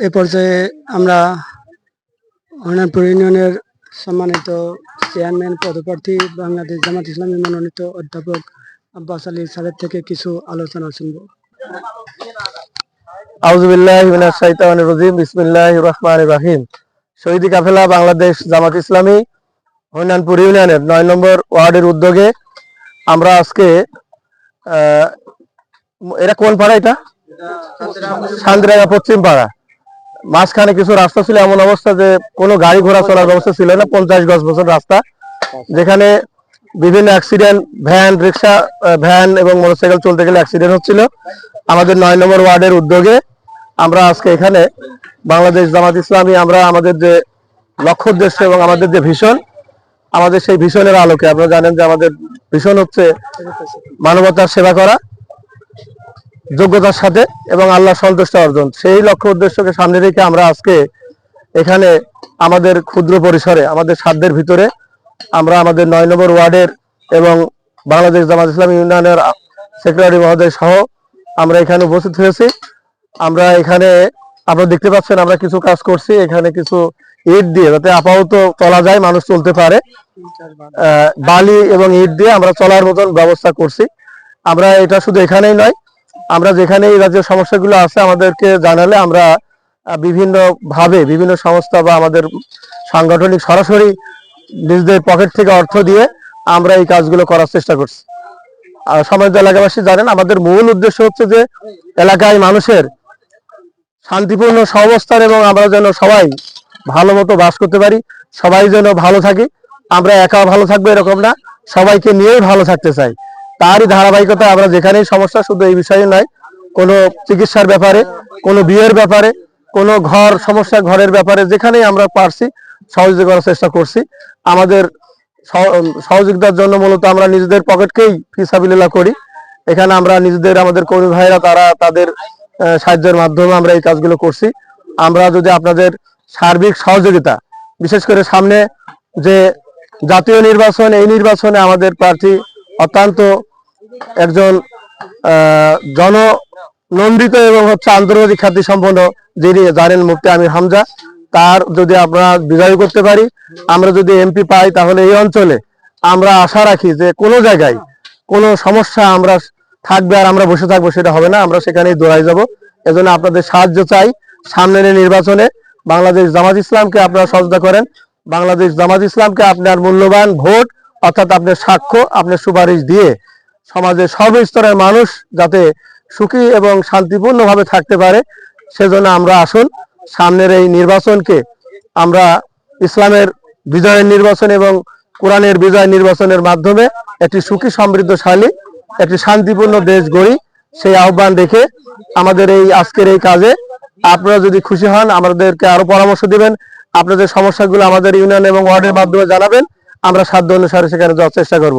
এ পর্যায়ে আমরা হরিনাথপুর ইউনিয়নের সম্মানিত চেয়ারম্যান পদপ্রার্থী বাংলাদেশ জামাত ইসলামী মনোনীত অধ্যাপক আব্বাস আলী স্যারের থেকে কিছু আলোচনা শুনব। রহিম। শহীদি কাফেলা বাংলাদেশ জামাত ইসলামী হরিনানপুর ইউনিয়নের নয় নম্বর ওয়ার্ডের উদ্যোগে আমরা আজকে আহ, এটা কোন পাড়া এটা? শান্তিরাগা পশ্চিম পাড়া। মাঝখানে কিছু রাস্তা ছিল এমন অবস্থা যে কোনো গাড়ি ঘোড়া চলার ব্যবস্থা ছিল না পঞ্চাশ গজ বছর রাস্তা। যেখানে বিভিন্ন অ্যাক্সিডেন্ট ভ্যান রিক্সা ভ্যান এবং মোটরসাইকেল চলতে গেলে অ্যাক্সিডেন্ট হচ্ছিল। আমাদের নয় নম্বর ওয়ার্ডের উদ্যোগে আমরা আজকে এখানে বাংলাদেশ জামাত ইসলামী আমরা আমাদের যে লক্ষ্য উদ্দেশ্য এবং আমাদের যে ভীষণ আমাদের সেই ভীষণের আলোকে আপনারা জানেন যে আমাদের ভীষণ হচ্ছে মানবতার সেবা করা। যোগ্যতার সাথে এবং আল্লাহ সন্তুষ্ট অর্জন। সেই লক্ষ্য উদ্দেশ্যকে সামনে রেখে আমরা আজকে এখানে আমাদের ক্ষুদ্র পরিসরে, আমাদের সাধ্যের ভিতরে আমরা আমাদের নয় নম্বর ওয়ার্ডের এবং বাংলাদেশ জামাত ইসলামী ইউনিয়নের সেক্রেটারি মহোদয় সহ আমরা এখানে উপস্থিত হয়েছি। আমরা এখানে, আপনারা দেখতে পাচ্ছেন আমরা কিছু কাজ করছি। এখানে কিছু ইট দিয়ে যাতে আপাতত চলা যায়, মানুষ চলতে পারে। বালি এবং ইট দিয়ে আমরা চলার মতন ব্যবস্থা করছি। আমরা এটা শুধু এখানেই নয় আমরা যেখানে এই রাজ্যের সমস্যাগুলো আছে আমাদেরকে জানালে আমরা আহ, বিভিন্ন ভাবে বিভিন্ন সংস্থা বা আমাদের সাংগঠনিক সরাসরি নিজেদের পকেট থেকে অর্থ দিয়ে আমরা এই কাজগুলো করার চেষ্টা করছি। আর সমাজ এলাকাবাসী জানেন আমাদের মূল উদ্দেশ্য হচ্ছে যে এলাকায় মানুষের শান্তিপূর্ণ সহাবস্থান এবং আমরা যেন সবাই ভালো মতো বাস করতে পারি সবাই যেন ভালো থাকি। আমরা একা ভালো থাকব এরকম না সবাইকে নিয়েই ভালো থাকতে চাই। তারই ধারাবাহিকতা আমরা যেখানেই সমস্যা, শুধু এই বিষয়ে নয়, কোনো চিকিৎসার ব্যাপারে, কোনো বিয়ের ব্যাপারে, কোনো ঘর সমস্যা, ঘরের ব্যাপারে যেখানেই আমরা পারছি, সহযোগিতা করার চেষ্টা করছি। আমাদের সহযোগিতার জন্য মূলত আমরা নিজেদের পকেটকেই ফিসাবিল্লা করি। এখানে আমরা নিজেদের, আমাদের কর্মী ভাইরা তারা তাদের সাহায্যের মাধ্যমে আমরা এই কাজগুলো করছি। আমরা যদি আপনাদের সার্বিক সহযোগিতা, বিশেষ করে সামনে যে জাতীয় নির্বাচন, এই নির্বাচনে আমাদের প্রার্থী অত্যন্ত একজন জননন্দিত এবং হচ্ছে আন্তর্জাতিক খ্যাতি সম্পন্ন যিনি জানেন মুফতি আমির হামজা, তার যদি আমরা বিজয় করতে পারি, আমরা যদি এমপি পাই তাহলে এই অঞ্চলে আমরা আশা রাখি যে কোনো জায়গায় কোনো সমস্যা আমরা থাকবে আর আমরা বসে থাকব সেটা হবে না, আমরা সেখানেই দৌড়াই যাব। এজন্য আপনাদের সাহায্য চাই সামনের নির্বাচনে। বাংলাদেশ জামাত ইসলামকে আপনারা সহযোগিতা করেন। বাংলাদেশ জামাত ইসলামকে আপনার মূল্যবান ভোট অর্থাৎ আপনার সাক্ষ্য, আপনার সুপারিশ দিয়ে সমাজের সর্বস্তরের মানুষ যাতে সুখী এবং শান্তিপূর্ণভাবে থাকতে পারে, সেজন্য আমরা আসুন সামনের এই নির্বাচনকে আমরা ইসলামের বিজয়ের নির্বাচন এবং কোরআনের বিজয় নির্বাচনের মাধ্যমে একটি সুখী, সমৃদ্ধশালী, একটি শান্তিপূর্ণ দেশ গড়ি, সেই আহ্বান রেখে আমাদের এই আজকের এই কাজে আপনারা যদি খুশি হন, আমাদেরকে আরও পরামর্শ দিবেন, আপনাদের সমস্যাগুলো আমাদের ইউনিয়ন এবং ওয়ার্ডের মাধ্যমে জানাবেন, আমরা সাধ্য অনুসারে সেখানে যাওয়ার চেষ্টা করব।